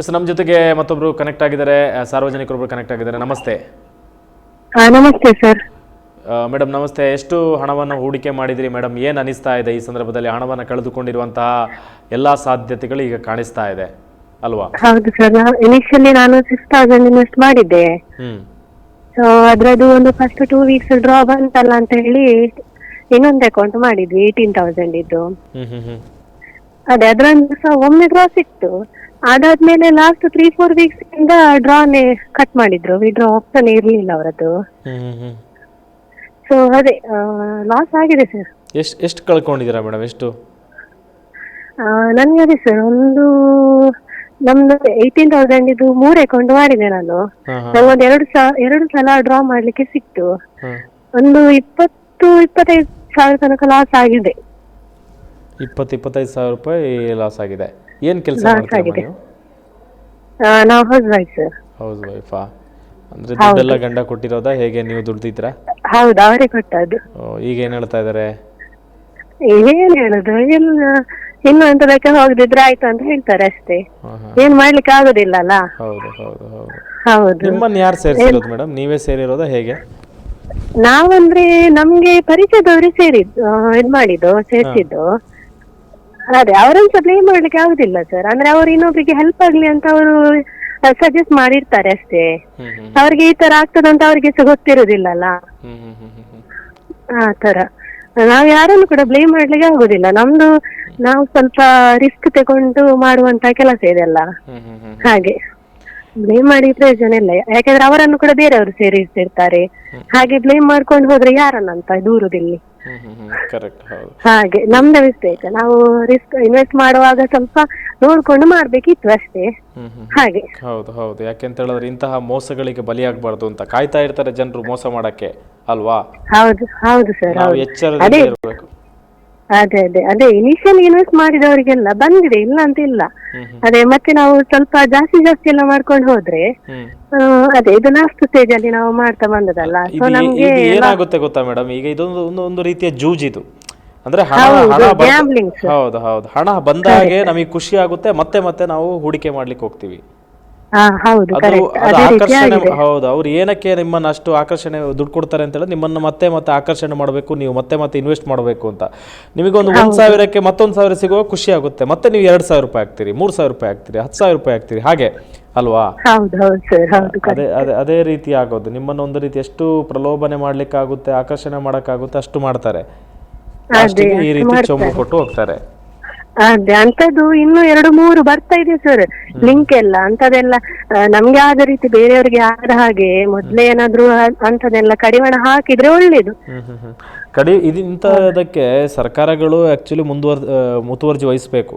S ನಮ್ಮ ಜೊತೆಗೆ ಮತ್ತೊಬ್ರು ಕನೆಕ್ಟ್ ಆಗಿದ್ದಾರೆ. ಸಾರ್ವಜನಿಕರೊಬ್ರು ಕನೆಕ್ಟ್ ಆಗಿದ್ದಾರೆ. ನಮಸ್ತೆ. ನಮಸ್ತೆ ಸರ್ ಮೇಡಮ್ ನಮಸ್ತೆ. ಎಷ್ಟು ಹಣವನ್ನು ಹೂಡಿಕೆ ಮಾಡಿದಿರಿ ಮೇಡಮ್ ಏನು ಅನಿಸ್ತಾ ಇದೆ ಈ ಸಂದರ್ಭದಲ್ಲಿ? ಹಣವನ್ನು ಕಳೆದುಕೊಂಡಿರುವಂತಹ ಎಲ್ಲ ಸಾಧ್ಯತೆಗಳು ಈಗ ಕಾಣಿಸ್ತಾ ಇದೆ ಅಲ್ವಾ? ಹೌದು ಸರ್ ಇನಿಷಿಯಲಿ ನಾನು ಸಿಕ್ಸ್ ತೌಸಂಡ್ ಇನ್ವೆಸ್ಟ್ ಮಾಡಿದ್ದೆ. ಸೊ ಅದ್ರದ್ದು ಒಂದು ಫಸ್ಟ್ ಟೂ ವೀಕ್ಸ್ ಡ್ರಾ ಬಂತಲ್ಲ ಅಂತ ಹೇಳಿ ಇನ್ನೊಂದು ಅಕೌಂಟ್ ಮಾಡಿದ್ವಿ ಏಯ್ಟೀನ್ ತೌಸಂಡ್ ಇದ್ದು. ಅದೇ ಅದ್ರೊಂದು ಸಹ ಒಮ್ಮೆ ಡ್ರಾ ಸಿಕ್ತು. ಅದಾದ್ಮೇಲೆ ಲಾಸ್ಟ್ ತ್ರೀ ಫೋರ್ ವೀಕ್ಸ್ ಇಂದ ಡ್ರಾನೇ ಕಟ್ ಮಾಡಿದ್ರು. ವಿಡ್ರಾ ಆಪ್ಷನ್ ಇರ್ಲಿಲ್ಲ ಅವರದ್ದು. ಸೊ ಅದೇ ಲಾಸ್ ಆಗಿದೆ ಸರ್ ಎಷ್ಟು ಎಷ್ಟು ಕಳ್ಕೊಂಡಿದ್ದೀರಾ ಮೇಡಮ್? ಎಷ್ಟು? ನನಗೆ ಅದೇ ಸರ್ ಒಂದು ನಮ್ದು ಏಯ್ಟೀನ್ ತೌಸಂಡ್ ಇದು ಮೂರು ಅಕೌಂಟ್ ಮಾಡಿದೆ ನಾನು. ನಂಗೊಂದು ಎರಡು ಎರಡು ಸಲ ಡ್ರಾ ಮಾಡ್ಲಿಕ್ಕೆ ಸಿಕ್ತು. ಒಂದು ಇಪ್ಪತ್ತು ಇಪ್ಪತ್ತೈದು ಸಾವಿರ ತನಕ ಲಾಸ್ ಆಗಿದೆ. ಇಪ್ಪತ್ತು ಇಪ್ಪತ್ತೈದು ಸಾವಿರ ರೂಪಾಯಿ ಲಾಸ್ ಆಗಿದೆ. ಏನು ಕೆಲಸ ಮಾಡ್ತೀರಾ. ನೀವು? ಹೌಸ್ ವೈಫ್ ಸರ್ ಹೌಸ್ ವೈಫಾ ಅಂದರೆ ದುಡ್ಡೆಲ್ಲ ಗಂಡ ಕೊಟ್ಟಿರೋದಾ? ಹೇಗೆ ನೀವು ದುಡ್ದಿದ್ದೀರಾ ಹೌದು ಅವರೇ ಕೊಟ್ಟದ್ದು. ಈಗ ಏನು ಹೇಳ್ತಾ ಇದ್ದಾರೆ ಏನ್ ಹೇಳುದು? ಇನ್ನು ಎಂತ ಬೇಕಾದ್ರೆ ಹೋಗದಿದ್ರೆ ಆಯ್ತು ಅಂತ ಹೇಳ್ತಾರೆ ಅಷ್ಟೇ. ಏನ್ ಮಾಡ್ಲಿಕ್ಕೆ ಆಗುದಿಲ್ಲ ಅಲ್ಲ ಹೌದು ಹೌದು ಹೌದು. ಹೌದು. ನಿಮ್ಮನ್ನು ಯಾರು ಸೇರಿಸಿರೋದು ಮೇಡಮ್? ನೀವೇ ಸೇರಿರೋದಾ ಹೇಗೆ? ನಾವಂದ್ರೆ ನಮ್ಗೆ ಪರಿಚಯದವ್ರೆ ಸೇರಿದ್ದು ಇದ್ ಮಾಡಿದ್ದು ಸೇರಿಸಿದ್ದು. ಅದೇ ಅವರನ್ನು ಸಹ ಬ್ಲೇಮ್ ಮಾಡ್ಲಿಕ್ಕೆ ಆಗುದಿಲ್ಲ ಸರ್ ಅಂದ್ರೆ ಅವರು ಇನ್ನೊಬ್ರಿಗೆ ಹೆಲ್ಪ್ ಆಗ್ಲಿ ಅಂತ ಅವರು ಸಜೆಸ್ಟ್ ಮಾಡಿರ್ತಾರೆ ಅಷ್ಟೇ. ಅವ್ರಿಗೆ ಈ ತರ ಆಗ್ತದಂತ ಅವ್ರಿಗೆ ಸಹ ಗೊತ್ತಿರುದಿಲ್ಲಲ್ಲ? ಆ ತರ ನಾವ್ ಯಾರನ್ನು ಕೂಡ ಬ್ಲೇಮ್ ಮಾಡ್ಲಿಕ್ಕೆ ಆಗುದಿಲ್ಲ. ನಮ್ದು ನಾವು ಸ್ವಲ್ಪ ರಿಸ್ಕ್ ತಗೊಂಡು ಮಾಡುವಂತ ಕೆಲಸ ಇದೆಲ್ಲ ಹಾಗೆ. ಬ್ಲೇಮ್ ಮಾಡಿ ಪ್ರಯೋಜನ ಇಲ್ಲ. ಯಾಕಂದ್ರೆ ಅವರನ್ನು ಕೂಡ ಬೇರೆಯವರು ಸೇರಿಸ್ತಿರ್ತಾರೆ ಹಾಗೆ ಬ್ಲೇಮ್ ಮಾಡ್ಕೊಂಡು ಹೋದ್ರೆ ಯಾರನ್ನಂತ ದೂರುದಿಲ್ಲಿ? ಕರೆಕ್ಟ್ ಹೌದು. ಹಾಗೆ ನಮ್ದು ಮಿಸ್ಟೇಕ್ ನಾವು ರಿಸ್ಕ್ ಇನ್ವೆಸ್ಟ್ ಮಾಡುವಾಗ ಸ್ವಲ್ಪ ನೋಡ್ಕೊಂಡು ಮಾಡ್ಬೇಕಿತ್ತು ಅಷ್ಟೇ. ಹಾಗೆ. ಹೌದು ಹೌದು. ಯಾಕೆಂತ ಹೇಳಿದ್ರೆ ಇಂತಹ ಮೋಸಗಳಿಗೆ ಬಲಿಯಾಗಬಾರ್ದು ಅಂತ. ಕಾಯ್ತಾ ಇರ್ತಾರೆ ಜನರು ಮೋಸ ಮಾಡಕ್ಕೆ ಅಲ್ವಾ? ಹೌದು ಹೌದು ಸರ್ ನಾವು ಎಚ್ಚರದಿಂದ ಇರಬೇಕು. ಅದೇ ಅದೇ. ಅದೇ ಇನಿಷಿಯಲ್ ಇನ್ವೆಸ್ಟ್ ಮಾಡಿದವರಿಗೆಲ್ಲ ಬಂದಿದೆ ಇಲ್ಲ ಅಂತ ಇಲ್ಲ. ಅದೇ ಮತ್ತೆ ನಾವು ಸ್ವಲ್ಪ ಜಾಸ್ತಿ ಜಾಸ್ತಿ ಎಲ್ಲ ಮಾಡ್ಕೊಂಡು ಹೋದ್ರೆ ಅದೇ ಇದು ಲಾಸ್ಟ್ ಸ್ಟೇಜ್ ಅಲ್ಲಿ ನಾವು ಮಾಡ್ತಾ ಬಂದದಲ್ಲ. ಸೊ ನಮ್ಗೆ ಏನಾಗುತ್ತೆ ಗೊತ್ತಾ ಮೇಡಮ್ ಈಗ ಇದೊಂದು ಒಂದು ಒಂದು ರೀತಿಯ ಇದು. ಅಂದ್ರೆ ಹಣ ಹೌದು, ಹಣ ಹೌದು ಹೌದು. ಹಣ ಬಂದಾಗೆ ನಮಗೆ ಖುಷಿ ಆಗುತ್ತೆ ಮತ್ತೆ ಮತ್ತೆ ನಾವು ಹೂಡಿಕೆ ಮಾಡ್ಲಿಕ್ಕೆ ಹೋಗ್ತೀವಿ. ಹಾ ಹೌದು ಅದು ಕರೆಕ್ಟ್ ಅದು ಅದೇ ರೀತಿ ಆಕರ್ಷಣೆ ಹೌದು ಅವ್ರು ಏನಕ್ಕೆ ನಿಮ್ಮನ್ನ ಅಷ್ಟು ಆಕರ್ಷಣೆ ದುಡ್ಡು ಕೊಡ್ತಾರೆ ಅಂತ ಹೇಳಿದ್ರೆ ನಿಮ್ಮನ್ನ ಮತ್ತೆ ಮತ್ತೆ ಆಕರ್ಷಣೆ ಮಾಡಬೇಕು ನೀವು ಮತ್ತೆ ಮತ್ತೆ ಇನ್ವೆಸ್ಟ್ ಮಾಡಬೇಕು ಅಂತ. ನಿಮಗೊಂದು ಒಂದ್ ಸಾವಿರಕ್ಕೆ ಮತ್ತೊಂದು ಸಾವಿರ ಸಿಗುವ ಖುಷಿ ಆಗುತ್ತೆ. ಮತ್ತೆ ನೀವು ಎರಡು ಸಾವಿರ ರೂಪಾಯಿ ಆಗ್ತೀರಿ ಮೂರು ಸಾವಿರ ರೂಪಾಯಿ ಆಗ್ತೀರಿ ಹತ್ತು ಸಾವಿರ ರೂಪಾಯಿ ಆಗ್ತೀರಿ ಹಾಗೆ ಅಲ್ವಾ? ಹೌದು ಹೌದು ಸರ್ ಹೌದು ಅದೇ ಅದೇ ಅದೇ ರೀತಿ ಆಗೋದು. ನಿಮ್ಮನ್ನು ಒಂದು ರೀತಿ ಎಷ್ಟು ಪ್ರಲೋಭನೆ ಮಾಡ್ಲಿಕ್ಕಾಗುತ್ತೆ ಆಕರ್ಷಣೆ ಮಾಡಕ್ಕಾಗುತ್ತೆ ಅಷ್ಟು ಮಾಡ್ತಾರೆ. ಅಷ್ಟೇ ಈ ರೀತಿ ಚೊಂಬು ಕೊಟ್ಟು ಹೋಗ್ತಾರೆ. ಅದೇ ಅಂತದ್ದು ಇನ್ನು ಎರಡು ಮೂರು ಬರ್ತಾ ಇದೆ ಸರ್ ಲಿಂಕ್ ಎಲ್ಲ ಅಂತದೆಲ್ಲ ನಮ್ಗೆ ಆದ ರೀತಿ ಬೇರೆಯವರಿಗೆ ಆದ ಹಾಗೆ ಮೊದ್ಲೇ ಏನಾದ್ರು ಅಂತದೆಲ್ಲ ಕಡಿವಾಣ ಹಾಕಿದ್ರೆ ಒಳ್ಳೇದು. ಕಡಿ ಇದು ಇಂಥದಕ್ಕೆ ಸರ್ಕಾರಗಳು ಆಕ್ಚುಲಿ ಮುಂದುವರ್ ಮುತುವರ್ಜಿ ವಹಿಸಬೇಕು.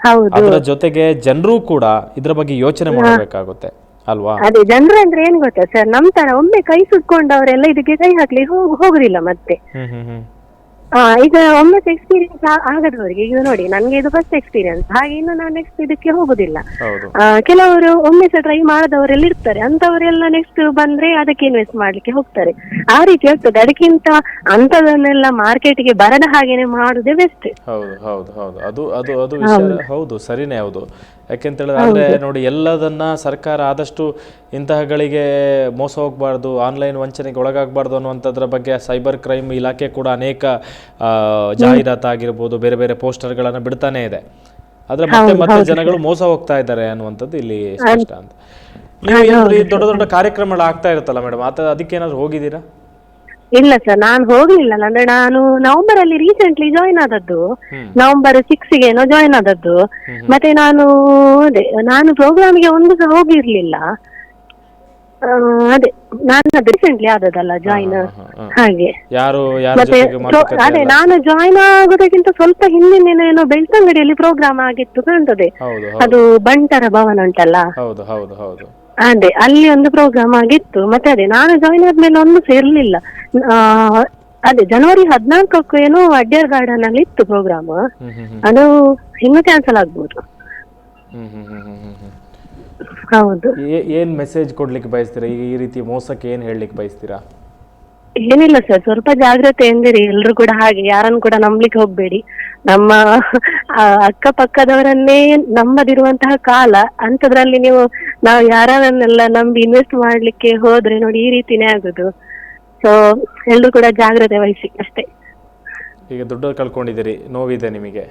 ಹೌದು. ಅದರ ಜೊತೆಗೆ ಜನರು ಕೂಡ ಇದ್ರ ಬಗ್ಗೆ ಯೋಚನೆ ಮಾಡಬೇಕಾಗುತ್ತೆ ಅಲ್ವಾ? ಅದೇ ಜನರು ಅಂದ್ರೆ ಏನ್ ಗೊತ್ತಾ ಸರ್ ನಮ್ ತರ ಒಮ್ಮೆ ಕೈ ಸುಟ್ಕೊಂಡವರೆಲ್ಲ ಇದಕ್ಕೆ ಕೈ ಹಾಕ್ಲಿ ಹೋಗ್- ಹೋಗುದಿಲ್ಲ ಮತ್ತೆ. ಆ, ಈಗ ಒಮ್ಮೆ ಎಕ್ಸ್ಪೀರಿಯನ್ಸ್ ಆಗದವರಿಗೆ. ಈಗ ನೋಡಿ ನನ್ಗೆ ಇದು ಫಸ್ಟ್ ಎಕ್ಸ್ಪೀರಿಯನ್ಸ್ ಹಾಗೆ ಇನ್ನು ನಾನು ನೆಕ್ಸ್ಟ್ ಇದಕ್ಕೆ ಹೋಗುದಿಲ್ಲ. ಹೌದು. ಆ, ಕೆಲವರು ಒಮ್ಮೆ ಸಹ ಟ್ರೈ ಮಾಡದವರೆಲ್ಲ ಇರ್ತಾರೆ. ಅಂತವರೆಲ್ಲ ನೆಕ್ಸ್ಟ್ ಬಂದ್ರೆ ಅದಕ್ಕೆ ಇನ್ವೆಸ್ಟ್ ಮಾಡ್ಲಿಕ್ಕೆ ಹೋಗ್ತಾರೆ. ಆ ರೀತಿ ಆಗ್ತದೆ. ಅದಕ್ಕಿಂತ ಅಂತದನ್ನೆಲ್ಲ ಮಾರ್ಕೆಟ್ಗೆ ಬರದ ಹಾಗೇನೆ ಮಾಡುದೇ ಬೆಸ್ಟ್ ಹೌದು ಹೌದು ಹೌದು. ಅದು ಅದು ಅದು ವಿಚಾರ ಹೌದು ಸರಿನೇ ಹೌದು. ಯಾಕೆಂತ ಹೇಳಿದ್ರೆ ಅಂದ್ರೆ ನೋಡಿ ಎಲ್ಲದನ್ನ ಸರ್ಕಾರ ಆದಷ್ಟು ಇಂತಹಗಳಿಗೆ ಮೋಸ ಹೋಗಬಾರ್ದು ಆನ್ಲೈನ್ ವಂಚನೆಗೆ ಒಳಗಾಗಬಾರ್ದು ಅನ್ನುವಂಥದ್ರ ಬಗ್ಗೆ ಸೈಬರ್ ಕ್ರೈಮ್ ಇಲಾಖೆ ಕೂಡ ಅನೇಕ ಜಾಹೀರಾತು ಆಗಿರ್ಬೋದು ಬೇರೆ ಬೇರೆ ಪೋಸ್ಟರ್ಗಳನ್ನು ಬಿಡ್ತಾನೆ ಇದೆ. ಆದ್ರೆ ಮತ್ತೆ ಮತ್ತೆ ಜನಗಳು ಮೋಸ ಹೋಗ್ತಾ ಇದ್ದಾರೆ ಅನ್ನುವಂಥದ್ದು ಇಲ್ಲಿ ಸ್ಪಷ್ಟ ಅಂತ. ನೀವು ದೊಡ್ಡ ದೊಡ್ಡ ಕಾರ್ಯಕ್ರಮಗಳು ಆಗ್ತಾ ಇರುತ್ತಲ್ಲ ಮೇಡಮ್ ಆತ ಅದಕ್ಕೆ ಏನಾದ್ರು ಹೋಗಿದ್ದೀರಾ? ಇಲ್ಲ ಸರ್ ನಾನು ಹೋಗ್ಲಿಲ್ಲ. ಅಂದ್ರೆ ನಾನು ನವೆಂಬರ್ ಅಲ್ಲಿ ರೀಸೆಂಟ್ಲಿ ಜಾಯಿನ್ ಆದದ್ದು. ನವೆಂಬರ್ ಸಿಕ್ಸ್ ಏನೋ ಜಾಯಿನ್ ಆದದ್ದು. ಮತ್ತೆ ನಾನು ಅದೇ ನಾನು ಪ್ರೋಗ್ರಾಮ್ಗೆ ಒಂದು ಸಹ ಹೋಗಿರ್ಲಿಲ್ಲ. ಆ, ಅದೇ ನಾನು ಅದು ರೀಸೆಂಟ್ಲಿ ಆದದಲ್ಲ ಜಾಯಿನ್ ಹಾಗೆ. ಯಾರು ಯಾರ ಮತ್ತೆ ಜೊತೆಗೆ ಪ್ರೋ- ಮಾತುಕತೆ ಅದೇ? ನಾನು ಜಾಯಿನ್ ಆಗೋದಕ್ಕಿಂತ ಸ್ವಲ್ಪ ಹಿಂದಿನ ಏನೋ ಬೆಳ್ತಂಗಡಿಯಲ್ಲಿ ಪ್ರೋಗ್ರಾಮ್ ಆಗಿತ್ತು ಕಾಣ್ತದೆ. ಹೌದು. ಅದು ಬಂಟರ ಭವನ ಉಂಟಲ್ಲ? ಹೌದು ಹೌದು ಹೌದು. ಅದೇ ಅಲ್ಲಿ ಒಂದು ಪ್ರೋಗ್ರಾಮ್ ಆಗಿತ್ತು. ಮತ್ತೆ ಅದೇ ನಾನು ಜಾಯಿನ್ ಆದ್ಮೇಲೆ ಒಂದು ಸೇರ್ಲಿಲ್ಲ ಆ, ಅದೇ ಜನವರಿ ಹದಿನಾಲ್ಕಕ್ಕೂ ಏನೋ ಅಡ್ಯಾರ್ ಗಾರ್ಡನ್ ಅಲ್ಲಿ ಇತ್ತು ಪ್ರೋಗ್ರಾಮ್ ಅದು ಇನ್ನು ಕ್ಯಾನ್ಸಲ್ ಆಗ್ಬೋದು. ಹ್ಮ್ ಹ್ಮ್ ಹ್ಮ್ ಹ್ಮ್ ಹ್ಮ್ ಹ್ಮ್. ಹೌದು. ಏ- ಏನ್ ಮೆಸೇಜ್ ಕೊಡ್ಲಿಕ್ಕೆ ಬಯಸ್ತೀರಾ? ಈಗ ಈ ರೀತಿ ಮೋಸಕ್ಕೆ ಏನ್ ಹೇಳಲಿಕ್ಕೆ ಬಯಸ್ತೀರಾ? ಏನಿಲ್ಲ ಸರ್ ಸ್ವಲ್ಪ ಜಾಗ್ರತೆ ಎಂದಿರಿ. ಎಲ್ರು ಕೂಡ ಹಾಗೆ ಯಾರನ್ನು ಕೂಡ ನಂಬ್ಲಿಕ್ಕೆ ಹೋಗ್ಬೇಡಿ. ನಮ್ಮ ಅಕ್ಕಪಕ್ಕದವರನ್ನೇ ನಮ್ಮದಿರುವಂತಹ ಕಾಲ ಅಂತದ್ರಲ್ಲಿ ನೀವು ನಾವು ಯಾರನ್ನೆಲ್ಲ ನಂಬಿ ಇನ್ವೆಸ್ಟ್ ಮಾಡ್ಲಿಕ್ಕೆ ಹೋದ್ರೆ ನೋಡಿ ಈ ರೀತಿನೇ ಆಗುದು. ಸೊ ಎಲ್ಲರೂ ಕೂಡ ಜಾಗ್ರತೆ ವಹಿಸಿ ಅಷ್ಟೇ. ಈಗ ದುಡ್ಡು ಕಳ್ಕೊಂಡಿದ್ದೀರಿ ನೋವಿದೆ ನಿಮಗೆ?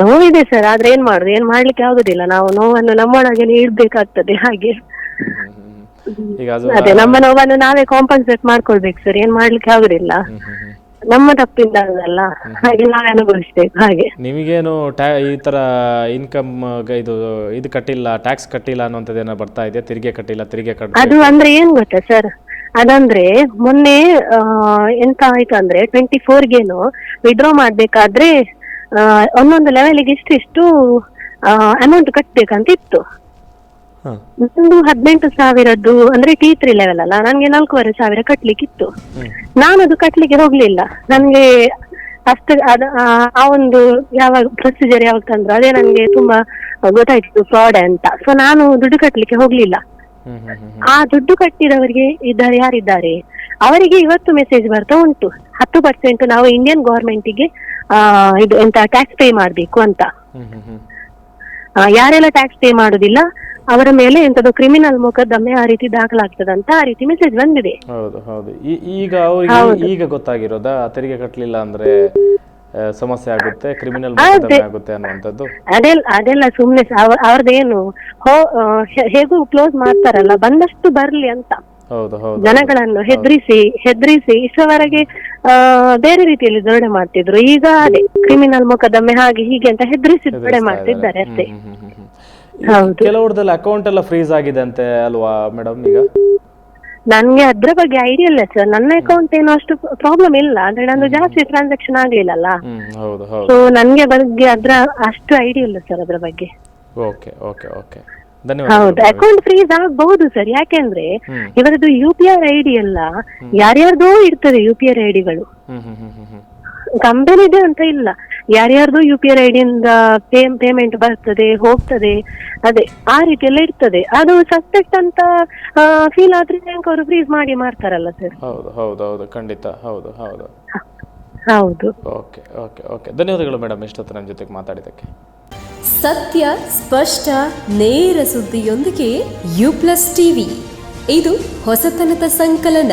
ನೋವಿದೆ ಸರ್ ಆದ್ರೆ ಏನ್ ಮಾಡುದು ಏನ್ ಮಾಡ್ಲಿಕ್ಕೆ ಆಗುದಿಲ್ಲ. ನಾವು ನೋವನ್ನು ನಮ್ಮೊಳಗೆ ಇಡ್ಬೇಕಾಗ್ತದೆ ಹಾಗೆ. ಅದು ನಮ್ಮ ನೋವನ್ನು ನಾವೇ ಕಾಂಪನ್ಸೇಟ್ ಮಾಡ್ಕೊಳ್ಬೇಕು ಸರ್ ಏನ್ ಮಾಡ್ಲಿಕ್ಕೆ ಆಗುದಿಲ್ಲ. ನಮ್ಮ ತಪ್ಪಿಂದ ಅಲ್ಲ. ಹಾಗೆ ನಾವೇ ಅನುಭವಿಸ್ಬೇಕು ಹಾಗೆ. ನಿಮಗೇನು ಟ್ಯಾ ಈ ತರ ಇನ್ಕಮ್ ಇದು ಇದು ಕಟ್ಟಿಲ್ಲ ಟ್ಯಾಕ್ಸ್ ಕಟ್ಟಿಲ್ಲ ಅನ್ನೋಂಥದ್ದು ಏನೋ ಬರ್ತಾ ಇದೆ ತೆರಿಗೆ ಕಟ್ಟಿಲ್ಲ ತೆರಿಗೆ ಕಟ್ಟ ಅದು ಅಂದ್ರೆ ಏನ್ ಗೊತ್ತಾ ಸರ್ ಅದಂದ್ರೆ ಮೊನ್ನೆ ಆ, ಎಂತ ಆಯ್ತು ಅಂದ್ರೆ ಟ್ವೆಂಟಿ ಫೋರ್ಗೇನು ವಿಡ್ರಾ ಮಾಡ್ಬೇಕಾದ್ರೆ ಆ, ಒಂದೊಂದು ಲೆವೆಲ್ಗೆ ಇಷ್ಟು ಅಮೌಂಟ್ ಕಟ್ಬೇಕಂತ ಇತ್ತು. ಒಂದು ಹದಿನೆಂಟು ಸಾವಿರದ್ದು ಅಂದ್ರೆ ಟಿ ತ್ರೀ ಲೆವೆಲ್ ಅಲ್ಲ ನನ್ಗೆ ನಾಲ್ಕೂವರೆ ಸಾವಿರ ಕಟ್ಲಿಕ್ಕಿತ್ತು. ನಾನು ಅದು ಕಟ್ಲಿಕ್ಕೆ ಹೋಗ್ಲಿಲ್ಲ. ನನ್ಗೆ ಅಷ್ಟು ಅದ ಆ ಒಂದು ಯಾವಾಗ ಪ್ರೊಸೀಜರ್ ಯಾವಾಗ ತಂದ್ರು ಅದೇ ನನ್ಗೆ ತುಂಬಾ ಗೊತ್ತಾಯ್ತು ಫ್ರಾಡ್ ಅಂತ. ಸೊ ನಾನು ದುಡ್ಡು ಕಟ್ಲಿಕ್ಕೆ ಹೋಗ್ಲಿಲ್ಲ. ಆ ದುಡ್ಡು ಕಟ್ಟಿದವರಿಗೆ ಇದ್ದಾರೆ ಯಾರಿದ್ದಾರೆ? ಅವರಿಗೆ ಇವತ್ತು ಮೆಸೇಜ್ ಬರ್ತಾ ಉಂಟು. ಹತ್ತು ಪರ್ಸೆಂಟ್ ನಾವು ಇಂಡಿಯನ್ ಗೌರ್ಮೆಂಟಿಗೆ ಗೆ ಇದು ಎಂತ ಟ್ಯಾಕ್ಸ್ ಪೇ ಮಾಡ್ಬೇಕು ಅಂತ. ಯಾರೆಲ್ಲ ಟ್ಯಾಕ್ಸ್ ಪೇ ಮಾಡುದಿಲ್ಲ ಅವರ ಮೇಲೆ ಎಂತದೋ ಕ್ರಿಮಿನಲ್ ಮೊಕದ್ದಮೆ ಆ ರೀತಿ ದಾಖಲಾಗ್ತದಂತ ಆ ರೀತಿ ಮೆಸೇಜ್ ಬಂದಿದೆ. ಹೌದು ಹೌದು. ಈ- ಈಗ ಅವರಿಗೆ ಈಗ ಗೊತ್ತಾಗಿರೋದಾ? ತೆರಿಗೆ ಕಟ್ಟಲಿಲ್ಲ ಅಂದ್ರೆ ಆ, ಸಮಸ್ಯೆ ಆಗುತ್ತೆ ಕ್ರಿಮಿನಲ್ ಮೊಕದ್ದಮೆ ಆಗುತ್ತೆ ಅನ್ನುವಂಥದ್ದು? ಅದೆಲ್ಲ ಅದೆಲ್ಲ ಸುಮ್ನೆ ಸ- ಅವ- ಅವ್ರದ್ದೇನು ಹೋ ಆ, ಹೆ- ಹೇಗೂ ಕ್ಲೋಸ್ ಮಾಡ್ತಾರಲ್ಲ ಬಂದಷ್ಟು ಬರ್ಲಿ ಅಂತ. ಹೌದು ಹೌದು ಜನಗಳನ್ನು ಹೆದ್ರಿಸಿ ಹೆದ್ರಿಸಿ ಇಷ್ಟವರೆಗೆ ಆ ಬೇರೆ ರೀತಿಯಲ್ಲಿ ದೊರೆ ಮಾಡ್ತಿದ್ರು. ಈಗ ಅದೇ ಕ್ರಿಮಿನಲ್ ಮೊಕದ್ದಮೆ ಹಾಗೆ ಹೀಗೆ ಅಂತ ಹೆದ್ರಿಸಿ ದೊರೆ ಮಾಡ್ತಿದ್ದಾರೆ ಅಷ್ಟೇ. ಹ್ಮ್, ಹ್ಮ್, ಹ್ಮ್, ಹ್ಮ್. ಹೌದು. ಕೆಲವ್ರದ್ದೆಲ್ಲ ಅಕೌಂಟ್ ಎಲ್ಲ ಫ್ರೀಸ್ ಆಗಿದೆ ಅಂತೆ ಅಲ್ವಾ ಮೇಡಮ್ ಈಗ? ನನ್ಗೆ ಅದ್ರ ಬಗ್ಗೆ ಐಡಿಯಾ ಇಲ್ಲ ಸರ್ ನನ್ನ ಅಕೌಂಟ್ ಏನು ಅಷ್ಟು ಪ್ರಾಬ್ಲಮ್ ಇಲ್ಲ. ಅಂದ್ರೆ ನಂದು ಜಾಸ್ತಿ ಟ್ರಾನ್ಸಾಕ್ಷನ್ ಆಗ್ಲಿಲ್ಲಲ್ಲ. ಹ್ಮ್ ಹೌದು ಹೌದು. ಸೊ ನನ್ಗೆ ಬಗ್ಗೆ ಅದ್ರ ಅಷ್ಟು ಐಡಿಯಾ ಇಲ್ಲ ಸರ್ ಅದ್ರ ಬಗ್ಗೆ. ಓಕೆ ಓಕೆ ಓಕೆ ಹೌದು ಧನ್ಯವಾದ ಅಕೌಂಟ್ ಫ್ರೀಸ್ ಆಗಬಹುದು ಸರ್ ಯಾಕೆಂದ್ರೆ ಹ್ಮ್. ಇವರದ್ದು ಯು ಪಿ ಐ ಐಡಿ ಎಲ್ಲ ಯಾರ್ಯಾರ್ದೋ ಇರ್ತದೆ ಯು ಪಿ ಐ ಐಡಿಗಳು ಹ್ಮ್ ಹ್ಮ್ ಹ್ಮ್ ಹ್ಮ್ ಹ್ಮ್. ಕಂಪನಿದೆ ಅಂತ ಇಲ್ಲ. ಯಾರ್ಯಾರ್ದು ಯು ಪಿ ಐ ಐಡಿಯಿಂದ ಪೇಮೆಂಟ್ ಬರ್ತದೆ ಹೋಗ್ತದೆ ಅದೇ ಆ ರೀತಿ ಎಲ್ಲ ಇರ್ತದೆ. ಅದು ಸಸ್ಪೆಕ್ಟ್ ಅಂತ ಫೀಲ್ ಆದ್ರೆ ಬ್ಯಾಂಕ್ ಅವರು ಫ್ರೀಸ್ ಮಾಡಿ ಮಾಡ್ತಾರಲ್ಲ ಸರ್ ಹೌದು ಹೌದು ಹೌದು. ಖಂಡಿತ. ಹೌದು ಹೌದು. ಹೌದು. Okay okay okay. ಧನ್ಯವಾದಗಳು ಮೇಡಮ್ ಇಷ್ಟೊತ್ತು ನನ್ನ ಜೊತೆಗೆ ಮಾತಾಡಿದ್ದಕ್ಕೆ. ಸತ್ಯ ಸ್ಪಷ್ಟ ನೇರ ಸುದ್ದಿಯೊಂದಿಗೆ ಯು ಪ್ಲಸ್ ಟಿವಿ ಇದು ಹೊಸತನದ ಸಂಕಲನ.